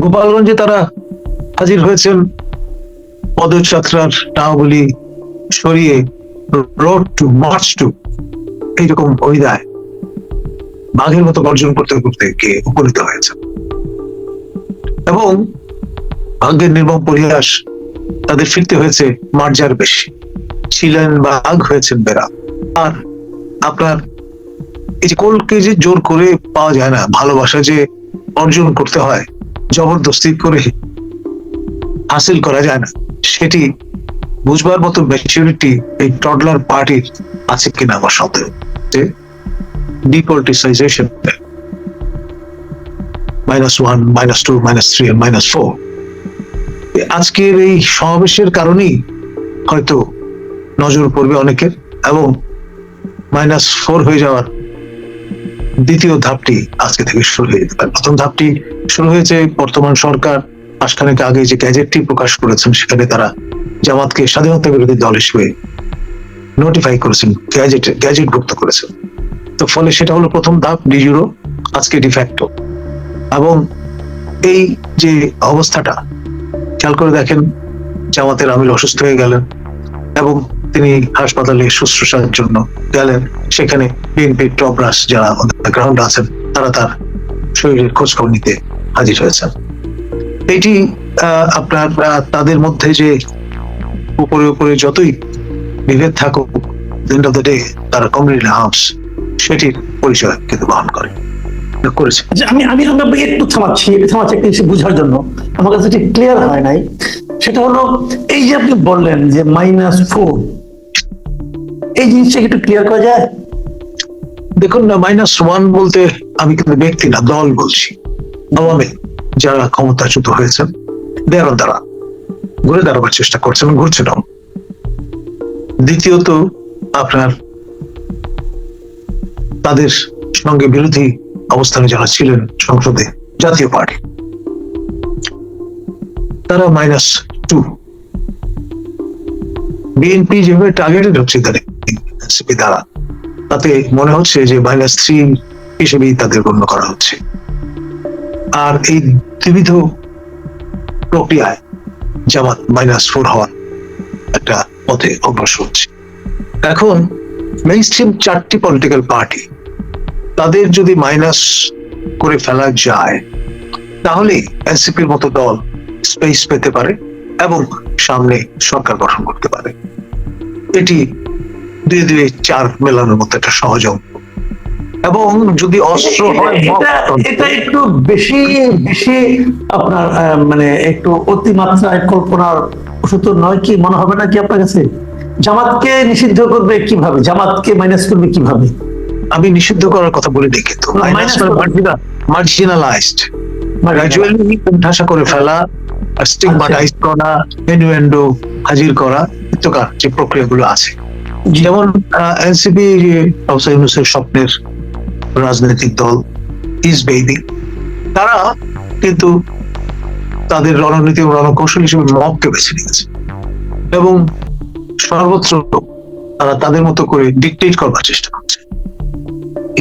গোপালগঞ্জে তারা হাজির হয়েছেন। পদযাত্রার নামগুলি সরিয়ে রোড টু মার্চ টু এইরকম অভিধায় বাঘের মতো গর্জন করতে করতে গিয়ে উপনীত হয়েছে। এবং ভাগ্যের নির্মম পরিহাস তাদের ফিরতে হয়েছে মার্জার বেশি। ছিলেন বাঘ, হয়েছেন বেড়া। আর আপনার এই যে কোলকে যে জোর করে পাওয়া যায় না, ভালোবাসা যে অর্জন করতে হয় জবরদস্তি করে হাসিল করা যায় না। সেটি বুঝবার মতো ম্যাচুরিটি এই টডলার পার্টির আছে কিনা আমার সন্দেহ। যে depoliticisation minus one minus two minus three minus four আজকের এই সমাবেশের কারণেই হয়তো নজর পড়বে অনেকের এবং মাইনাস ফোর হয়ে যাওয়ার দ্বিতীয় ধাপটি আজকে থেকে শুরু হয়ে যেতে পারে। প্রথম ধাপটি শুরু হয়েছে বর্তমান সরকার, মাসখানেক আগে যে গ্যাজেটটি প্রকাশ করেছেন, সেখানে তারা জামাতকে স্বাধীনতা বিরোধী দল হিসেবে নোটিফাই করেছেন, গ্যাজেট গ্যাজেট ভুক্ত করেছেন। তো ফলে সেটা হলো প্রথম ধাপ ডিজিরো আজকে ডিফ্যাক্টো এবং এই যে অবস্থাটা, খেয়াল করে দেখেন, জামাতের আমির অসুস্থ হয়ে গেলেন এবং তিনি হাসপাতালে শুশ্রূষার জন্য গেলেন। সেখানে বিএনপি টপরাস যারা গ্রাউন্ড আছেন, তারা তার শরীরের খোঁজ খবর নিতে হাজির হয়েছেন। এটি আপনার তাদের মধ্যে যে উপরে উপরে যতই বিভেদ থাকুক এন্ড অফ দ্য ডে তারা কমিউনিটি হাউস সেটির পরিচয় কিন্তু বহন করে। করেছে। আমি আমি আমরা একটু থামাচ্ছি থামাচ্ছি বোঝার জন্য। আমার কাছে ক্লিয়ার হয় নাই। সেটা হলো, এই যে আপনি বললেন যে মাইনাস ফোর এই জিনিসটা একটু ক্লিয়ার করা যায়? দেখুন না মাইনাস ওয়ান বলতে আমি কিন্তু ব্যক্তি না, দল বলছি। আওয়ামী যারা ক্ষমতাচ্যুত হয়েছেন দেয়ার দ্বারা ঘুরে দাঁড়াবার চেষ্টা করছেন, ঘুরছে না। দ্বিতীয়ত, আপনার তাদের সঙ্গে বিরোধী অবস্থানে যারা ছিলেন সংসদে, জাতীয় পার্টি, তারা মাইনাস টু বিএনপি যেভাবে টার্গেটেড হচ্ছে তাদের এনসিপি দ্বারা। তাতে মনে হচ্ছে যে মাইনাস থ্রি হিসেবেই তাদের গণ্য করা হচ্ছে। আর এই ত্রিবিধ প্রক্রিয়ায় জামাত মাইনাস ফোর হওয়ার একটা পথে অগ্রসর হচ্ছে। এখন মেইন স্ট্রিম চারটি পলিটিক্যাল পার্টি তাদের যদি মাইনাস করে ফেলা যায়, তাহলে এনসিপির মতো দল স্পেস পেতে পারে এবং সামনে সরকার গঠন করতে পারে। এটি দুই দুই চার মেলানোর মতো একটা সহজ অঙ্ক। এবং যদি অস্ত্র এটা একটু বেশি বেশি আপনার মানে একটু অতিমাত্রায় কল্পনার ওষুধ নয় কি? মনে হবে না কি আপনার কাছে? জামাতকে নিষিদ্ধ করবে কীভাবে? জামাতকে মাইনাস করবে কীভাবে? আমি নিষিদ্ধ করার কথা বলি দেখি তো মার্জিনালাইজড গ্রাজুয়ালি ঠাসা করে ফেলা স্টিগমাটাইজ করা ইনুয়েন্ডো হাজির করা ইত্যকার যে প্রক্রিয়াগুলো আছে। যেমন এনসিপি প্রফেসর ইউনুসের স্বপ্নের রাজনৈতিক দল ইস বেবি তারা কিন্তু তাদের রণনীতি এবং রণকৌশল হিসেবে মবকে বেছে নিয়েছে। এবং সর্বত্র তারা তাদের মতো করে ডিকটেট করবার চেষ্টা করছে।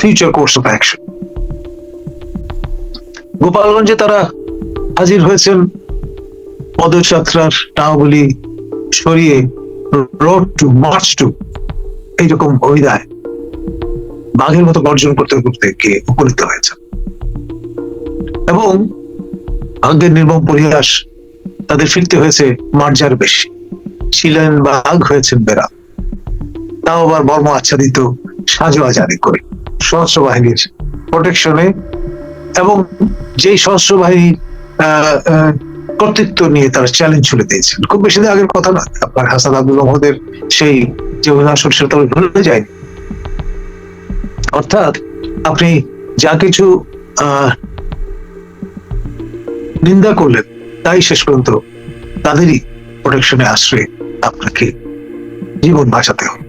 ফিউচার কোর্স অফ অ্যাকশন গোপালগঞ্জে তারা হাজির হয়েছেন পদযাত্রার নামগুলি সরিয়ে রোড টু মার্চ টু এইরকম অভিধায় বাঘের মতো গর্জন করতে করতে গিয়ে উপনীত হয়েছে। এবং ভাগ্যের নির্মম পরিহাস তাদের ফিরতে হয়েছে মার্জার বেশি। ছিলেন বাঘ হয়েছেন বেড়া। তাও আবার বর্ম আচ্ছাদিত সাজো আজারি করে সশস্ত্র বাহিনীর প্রোটেকশনে এবং যেই আহ, আহ, কর্তৃত্ব নিয়ে তারা চ্যালেঞ্জ ছুড়ে দিয়েছেন খুব বেশি আগের কথা না, আপনার হাসান আব্দুল মহদের সেই যে অভিভাষণ সেটা ভুলে যায়নি। অর্থাৎ আপনি যা কিছু নিন্দা করলেন, তাই শেষ পর্যন্ত তাদেরই প্রোটেকশনে আশ্রয়ে আপনাকে জীবন বাঁচাতে হবে।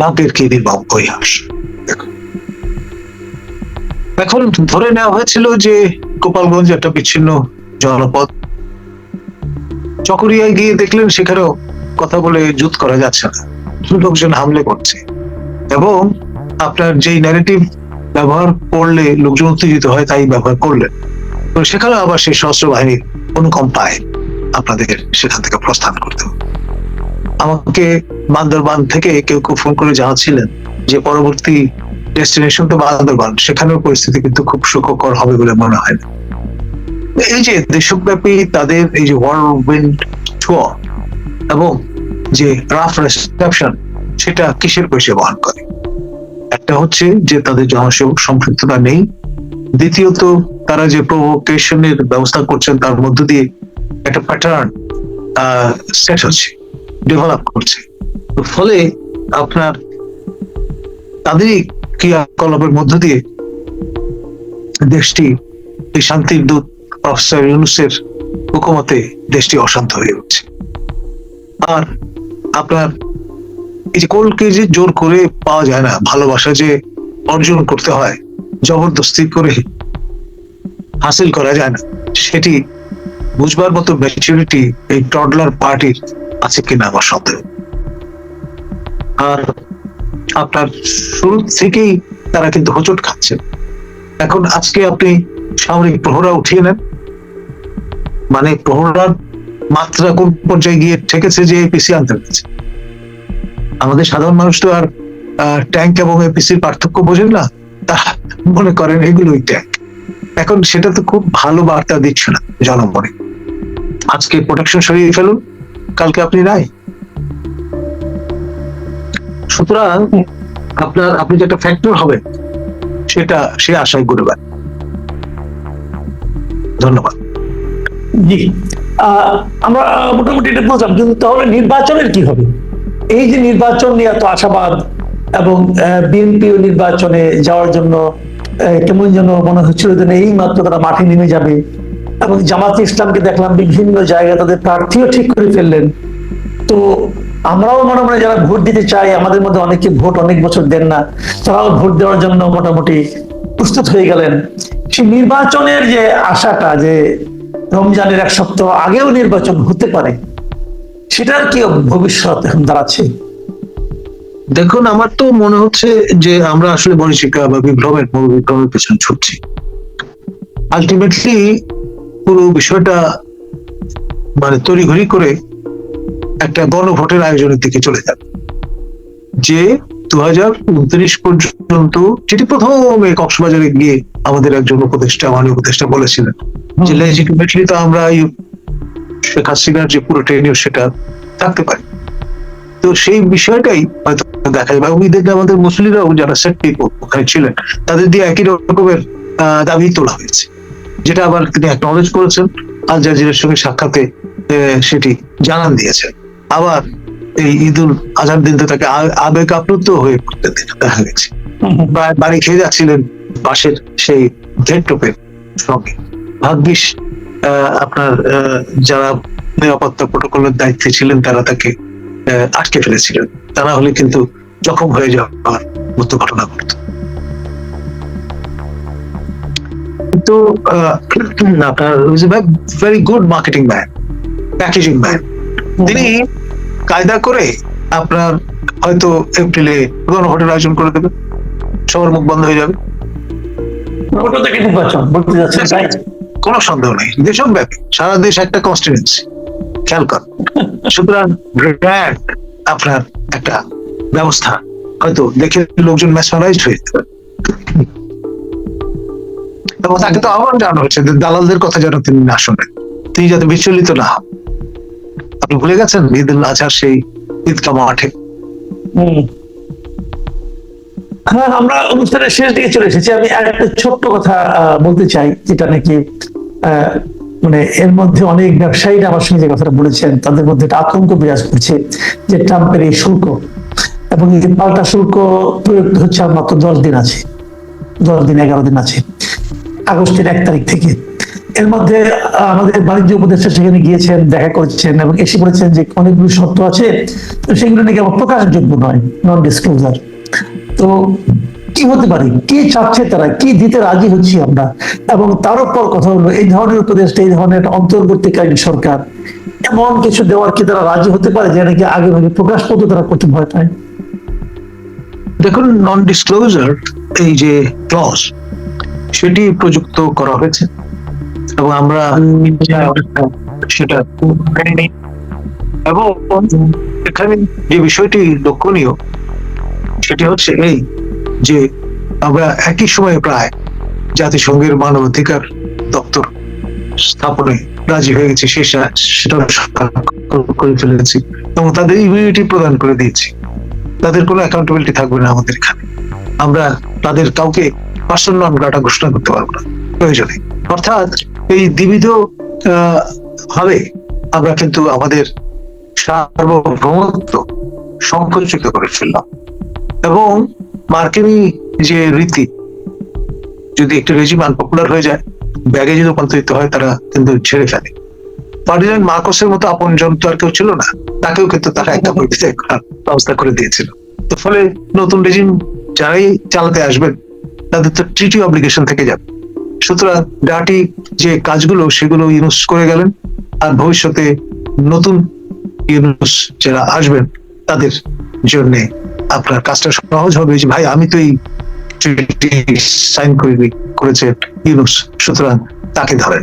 ভাগ্যের কি নির্মম পরিহাস এখন ধরে নেওয়া হয়েছিল যে গোপালগঞ্জ একটা বিচ্ছিন্ন জনপদ। চকরিয়ায় গিয়ে দেখলেন সেখানেও কথা বলে যুদ্ধ করা যাচ্ছে না। লোকজন হামলে করছে এবং আপনার যেই ন্যারেটিভ ব্যবহার করলে লোকজন উত্তেজিত হয়, তাই ব্যবহার করলেন। তো সেখানে আবার সেই সশস্ত্র বাহিনীর অনুকম্পায় আপনাদের সেখান থেকে প্রস্থান করতে আমাকে বান্দরবান থেকে কেউ কেউ ফোন করে জানাচ্ছিলেন যে পরবর্তী ডেস্টিনেশন তো বান্দরবান, সেখানেও পরিস্থিতি কিন্তু খুব সুখকর হবে বলে মনে হয় না। এই যে দেশব্যাপী তাদের এই যে ওয়ার্ল্ড এবং যে রাফ রেসেপশন সেটা কিসের পয়সা বহন করে? একটা হচ্ছে যে তাদের জনসেবক সম্পৃক্ততা নেই। দ্বিতীয়ত, তারা যে প্রভোকেশনের ব্যবস্থা করছেন, তার মধ্য দিয়ে একটা প্যাটার্ন সেট হচ্ছে ডেভেলপ করছে। ফলে আপনার তাদেরই ক্রিয়াকলাপের মধ্য দিয়ে দেশটি এই শান্তির দূত প্রফেসর ইউনুসের হুকুমতে দেশটি অশান্ত হয়ে উঠছে। আর আপনার এই যে কোলকে যে জোর করে পাওয়া যায় না, ভালোবাসা যে অর্জন করতে হয়, জবরদস্তি করে হাসিল করা যায় না, সেটি বুঝবার মতো ম্যাচুরিটি এই টডলার পার্টির আছে কিনা আমার সন্দেহ। আর আপনার শুরু থেকেই তারা কিন্তু হোঁচট খাচ্ছেন এখন আজকে আপনি সামরিক প্রহরা উঠিয়ে নেন। মানে প্রহরার মাত্রা কোন পর্যায়ে গিয়ে ঠেকেছে যে এপিসি আনতে পেরেছে? আমাদের সাধারণ মানুষ তো আর ট্যাঙ্ক এবং এপিসির পার্থক্য বোঝেন না। তা মনে করেন এগুলোই ট্যাঙ্ক এখন সেটা তো খুব ভালো বার্তা দিচ্ছে না জনমনে আজকে প্রোটেকশন সরিয়ে ফেলুন, কালকে আপনি নাই সুতরাং আপনার, আপনি যে একটা ফ্যাক্টর হবে সেটা সে আশায় করবেন ধন্যবাদ। জি। আমরা মোটামুটি এটা বুঝলাম, কিন্তু তাহলে নির্বাচনের কি হবে? এই যে নির্বাচন নিয়ে এত আশাবাদ এবং বিএনপিও নির্বাচনে যাওয়ার জন্য কেমন যেন মনে হচ্ছিল যে এই মাত্র তারা মাঠে নেমে যাবে। এবং জামাত ইসলামকে দেখলাম বিভিন্ন জায়গায় তাদের প্রার্থীও ঠিক করে ফেললেন। তো আমরাও মনে মনে যারা ভোট দিতে চাই, আমাদের মধ্যে অনেকে ভোট অনেক বছর দেন না, তারাও ভোট দেওয়ার জন্য মোটামুটি প্রস্তুত হয়ে গেলেন। সেই নির্বাচনের যে আশাটা, যে রমজানের এক সপ্তাহ আগেও নির্বাচন হতে পারে। সেটার কি ভবিষ্যৎ এখন দাঁড়াচ্ছে? দেখুন, আমার তো মনে হচ্ছে যে আমরা আসলে মরিচিকা বা মূল বিপ্লবের পেছনে ছুটছি। আলটিমেটলি পুরো বিষয়টা মানে তড়িঘড়ি করে একটা গণভোটের আয়োজনের দিকে চলে যাবে। যে দু হাজার উনত্রিশ পর্যন্ত যেটি প্রথম কক্সবাজারে গিয়ে আমাদের একজন উপদেষ্টা মাননীয় উপদেষ্টা বলেছিলেন যে লেজিটিমেটলি তো আমরা শেখ হাসিনার যে পুরো ট্রেনিও সেটা থাকতে পারি। তো সেই বিষয়টাই হয়তো দেখা যাবে এবং দেখলে আমাদের মুসলিমরাও যারা সেট পিপল ওখানে ছিলেন তাদের দিয়ে একই রকমের দাবি তোলা হয়েছে। যেটা আবার তিনি অ্যাকনলেজ করেছেন আল জাজিরের সঙ্গে সাক্ষাতে আহ, সেটি জানান দিয়েছেন। আবার এই ঈদুল আজহার দিন তো তাকে আবেগ আপ্লুত হয়ে পড়তে দেখা গেছে। বাড়ি খেয়ে যাচ্ছিলেন পাশের সেই গেট টোপের সঙ্গে। ভাগ্যিস আপনার যারা নিরাপত্তা প্রোটোকলের দায়িত্বে ছিলেন, তারা তাকে আটকে ফেলেছিলেন। তা না হলে কিন্তু জখম হয়ে যাওয়ার মতো ঘটনা ঘটত। কিন্তু আপনার very good marketing man packaging man তিনি কায়দা করে আপনার হয়তো এপ্রিলে গণভোটের আয়োজন করে দেবে। সবার মুখ বন্ধ হয়ে যাবে। কোনো সন্দেহ নেই। দেশব্যাপী সারা দেশ একটা কনস্টিটুয়েন্সি খেয়াল কর। সুতরাং গ্র্যান্ড আপনার একটা ব্যবস্থা। হয়তো দেখে লোকজন ম্যাসমারাইজড হয়ে যেতে তাকে তো আহ্বান জানানো হয়েছে দালালদের কথা যেন তিনি না শোনেন। তিনি যাতে বিচলিত না হন। আপনি ভুলে গেছেন? ঈদ উল আজহার সেই ঈদগা মাঠে। হ্যাঁ আমরা অনুষ্ঠানের শেষ দিকে চলে এসেছি। আমি একটা ছোট্ট কথা বলতে চাই, যেটা নাকি মানে এর মধ্যে অনেক ব্যবসায়ীরা আমার সঙ্গে যে কথাটা বলেছেন, তাদের মধ্যে একটা আতঙ্ক বিরাজ করছে যে ট্রাম্পের এই শুল্ক এবং পাল্টা শুল্ক প্রয়োগ হচ্ছে আর মাত্র দশ দিন আছে। দশ দিন, এগারো দিন আছে। আগস্টের এক তারিখ থেকে এর মধ্যে আমাদের বাণিজ্য উপদেষ্টা সেখানে গিয়েছেন, দেখা করছেন এবং এসে বলেছেন যে অনেকগুলো শর্ত আছে। তো সেগুলো নাকি আবার প্রকাশযোগ্য নয় নন ডিসক্লোজার তো কি হতে পারে? কি চাচ্ছে তারা? কি দিতে রাজি হচ্ছি আমরা? এবং তার উপর কথা হলো, এই ধরনের উপদেশটা এই ধরনের অন্তর্বর্তীকালীন সরকার, এমন কিছু দেওয়ার কি তারা রাজি হতে পারে যে নাকি আগে ভাগে প্রকাশ করতে তারা করতে ভয় পায়? দেখুন নন ডিসক্লোজার এই যে ক্লজ সেটি প্রযুক্ত করা হয়েছে। এবং আমরা সেটা এবং এখানে যে বিষয়টি লক্ষণীয় সেটি হচ্ছে এই যে আমরা একই সময়ে প্রায় জাতিসংঘের মানবাধিকার দপ্তর স্থাপনে রাজি হয়ে গেছি সে সেটা করে ফেলেছি এবং তাদের ইমিউনিটি প্রদান করে দিয়েছি। তাদের কোনো অ্যাকাউন্টেবিলিটি থাকবে না আমাদের এখানে। আমরা তাদের কাউকে পার্সন নন ঘোষণা করতে পারব না। প্রয়োজনে। অর্থাৎ এই দ্বিবিধ ভাবে আমরা কিন্তু আমাদের সার্বভৌমত্ব সংকুচিত করে ফেললাম। এবং মার্কিনী যে রীতি, যদি একটি রেজিম আনপপুলার হয়ে যায়, ব্যাগে যদি রূপান্তরিত হয়, তারা কিন্তু ছেড়ে ফেলে। ফার্ডিনান্ড মার্কসের মতো আপন জন তো আর কেউ ছিল না, তাকেও কিন্তু তারা একটা পরিস্থিতি করার ব্যবস্থা করে দিয়েছিল। তো ফলে নতুন রেজিম যারাই চালাতে আসবেন, তাদের তো ট্রিটি অব্লিগেশন থেকে যাবে। সুতরাং ডাটি যে কাজগুলো, সেগুলো ইউনুস করে গেলেন আর ভবিষ্যতে নতুন ইউনুস যারা আসবেন, তাদের জন্য আপনার কাজটা সহজ হবে। যে ভাই, আমি তো এই সাইন করে করেছে ইউনুস, সুতরাং তাকে ধরেন।